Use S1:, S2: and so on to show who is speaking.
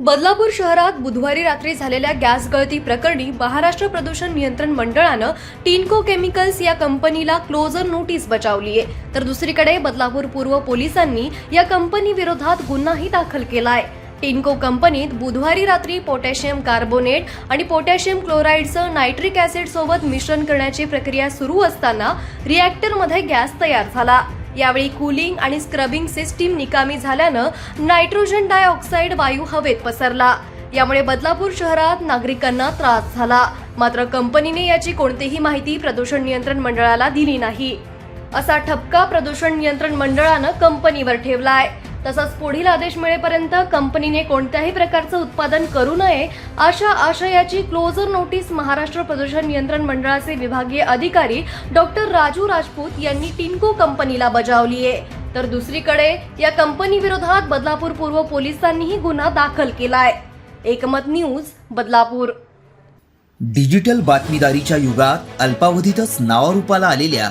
S1: बदलापूर शहरात बुधवारी रात्री झालेल्या गॅस गळती प्रकरणी महाराष्ट्र प्रदूषण नियंत्रण मंडळानं टिनको केमिकल्स या कंपनीला क्लोजर नोटीस बजावली आहे तर दुसरीकडे बदलापूर पूर्व पोलिसांनी या कंपनी विरोधात गुन्हाही दाखल केलाय. टिनको कंपनीत बुधवारी रात्री पोटॅशियम कार्बोनेट आणि पोटॅशियम क्लोराईडचं नायट्रिक ऍसिड सोबत मिश्रण करण्याची प्रक्रिया सुरू असताना रिॲक्टरमध्ये गॅस तयार झाला. यावेळी कूलिंग आणि स्क्रबिंग सिस्टीम निकामी झाल्यानं नायट्रोजन डायऑक्साईड वायू हवेत पसरला. यामुळे बदलापूर शहरात नागरिकांना त्रास झाला. मात्र कंपनीने याची कोणतीही माहिती प्रदूषण नियंत्रण मंडळाला दिली नाही. असा ठपका प्रदूषण नियंत्रण मंडळानं कंपनीवर ठेवलाय. तसंच पुढील आदेश मिळेपर्यंत कंपनीने कोणत्याही प्रकारचं उत्पादन करू नये अशा आशयाची क्लोजर नोटीस महाराष्ट्र प्रदूषण नियंत्रण मंडळाचे विभागीय अधिकारी डॉक्टर राजू राजपूत यांनी टिनको कंपनीला बजावली आहे. तर दुसरीकडे या कंपनी विरोधात बदलापूर पूर्व पोलिसांनीही गुन्हा दाखल केलाय. एकमत न्यूज बदलापूर.
S2: डिजिटल बातमीदारीच्या युगात अल्पावधीतच नावारूपाला आलेल्या